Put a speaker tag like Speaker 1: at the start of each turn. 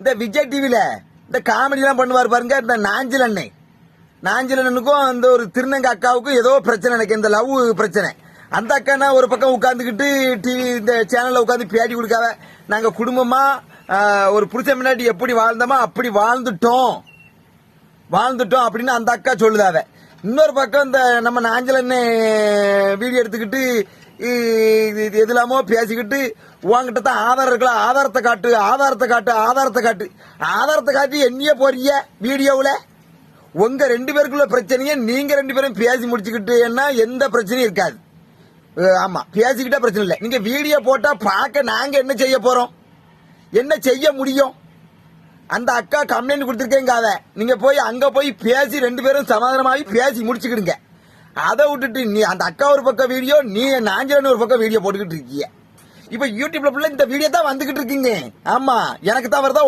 Speaker 1: இந்த விஜய் டிவியில இந்த காமெடிலாம் பண்ணுவார் பாருங்க இந்த நாஞ்சில் அண்ணே நாஞ்சில் அண்ணனுக்கும் அந்த ஒரு திருநங்க அக்காவுக்கும் ஏதோ பிரச்சனை எனக்கு இந்த லவ் பிரச்சனை. அந்த அக்கானா ஒரு பக்கம் உட்காந்துக்கிட்டு டிவி இந்த சேனலில் உட்காந்து பேட்டி கொடுக்காவ நாங்கள் குடும்பமா ஒரு புருஷன் முன்னாடி எப்படி வாழ்ந்தோமோ அப்படி வாழ்ந்துட்டோம். வாழ்ந்துட்டோம் அப்படின்னு அந்த அக்கா சொல்லுதாவ. இன்னொரு பக்கம் இந்த நம்ம நாஞ்சலன்னு வீடியோ எடுத்துக்கிட்டு இது இது எதுலாமோ பேசிக்கிட்டு உங்ககிட்ட தான் ஆதாரம் இருக்கலாம் ஆதாரத்தை காட்டு ஆதாரத்தை காட்டு ஆதாரத்தை காட்டு. ஆதாரத்தை காட்டி என்னையே போறீங்க வீடியோவில்? உங்க ரெண்டு பேருக்குள்ள பிரச்சனையை நீங்க ரெண்டு பேரும் பேசி முடிச்சுக்கிட்டு என்ன எந்த பிரச்சனையும் இருக்காது. ஆமா பேசிக்கிட்டா பிரச்சனை இல்லை. நீங்க வீடியோ போட்டா பார்க்க நாங்க என்ன செய்ய போறோம்? என்ன செய்ய முடியும்? அந்த அக்கா கம்ப்ளைண்ட் கொடுத்துருக்கேங்க அதை நீங்க போய் அங்க போய் பேசி ரெண்டு பேரும் சமாதானமாகி பேசி முடிச்சுக்கிடுங்க. அதை விட்டுட்டு நீ அந்த அக்கா ஒரு பக்கம் வீடியோ நீ நாஞ்சலன் ஒரு பக்கம் வீடியோ போட்டுக்கிட்டு இருக்கீங்க இப்ப யூடியூப்ல ஃபுல்லா இந்த வீடியோ தான் வந்துகிட்டு இருக்கீங்க. ஆமா எனக்கு தான் வருதா